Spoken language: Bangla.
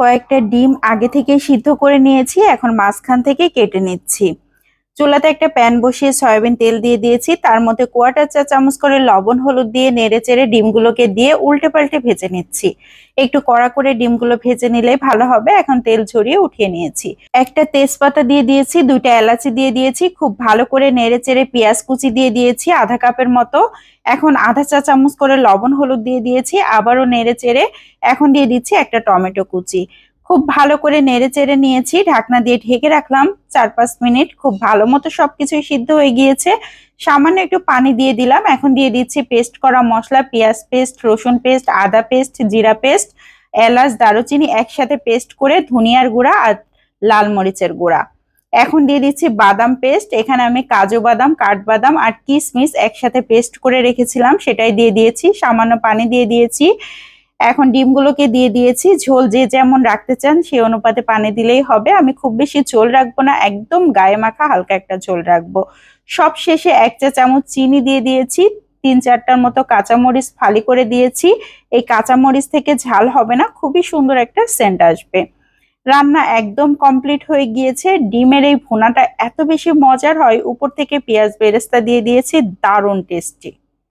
কয়েকটা ডিম আগে থেকে সিদ্ধ করে নিয়েছি এখন মাঝখান থেকে কেটে নিচ্ছি। চুলাতে একটা প্যান বসিয়ে সয়াবিন তেল দিয়ে দিয়েছি। তার মধ্যে কোয়াটার চা চামচ করে লবণ, হলুদ দিয়ে নেড়ে চেড়ে ডিমগুলোকে দিয়ে উল্টে পাল্টে ভেজে নিচ্ছি। একটু কড়া করে ডিমগুলো ভেজে নিলে ভালো হবে। এখন তেল ঝরিয়ে উঠিয়ে নিয়েছি। একটা তেজপাতা দিয়ে দিয়েছি, দুইটা এলাচি দিয়ে দিয়েছি, খুব ভালো করে নেড়ে চেড়ে পেঁয়াজ কুচি দিয়ে দিয়েছি আধা কাপের মতো। এখন আধা চা চামচ করে লবণ, হলুদ দিয়ে দিয়েছি, আবারও নেড়ে চেড়ে এখন দিয়ে দিচ্ছি একটা টমেটো কুচি। খুব ভালো করে নেড়ে চেড়ে নিয়েছি, ঢাকনা দিয়ে ঢেকে রাখলাম, চার পাঁচ মিনিট, খুব ভালো মতো সবকিছুই সিদ্ধ হয়ে গিয়েছে। সামান্য একটু পানি দিয়ে দিলাম, এখন দিয়ে দিচ্ছি পেস্ট করা মশলা, পেঁয়াজ পেস্ট, রসুন পেস্ট, আদা পেস্ট, জিরা পেস্ট, এলাচ, দারুচিনি একসাথে পেস্ট করে ধনিয়ার গুঁড়া আর লাল মরিচের গুঁড়া। এখন দিয়ে দিচ্ছি বাদাম পেস্ট, এখানে আমি কাজু বাদাম, কাঠবাদাম আর কিশমিশ একসাথে পেস্ট করে রেখেছিলাম, সেটাই দিয়ে দিয়েছি, সামান্য পানি দিয়ে দিয়েছি। এখন ডিমগুলোকে দিয়ে দিয়েছি। ঝোল যে যেমন রাখতে চান সেই অনুপাতে পানি দিলেই হবে। আমি খুব বেশি ঝোল রাখব না, একদম গায়ে মাখা হালকা একটা ঝোল রাখব। সব শেষে এক চা চামচ চিনি দিয়ে দিয়েছি। তিন চারটার মতো কাঁচামরিচ ফালি করে দিয়েছি। এই কাঁচামরিচ থেকে ঝাল হবে না, খুবই সুন্দর একটা সেন্ট আসবে। রান্না একদম কমপ্লিট হয়ে গিয়েছে। ডিমের এই ভুনাটা এত বেশি মজার হয়, উপর থেকে পেঁয়াজ বেরেস্তা দিয়ে দিয়েছি, দারুণ টেস্টি।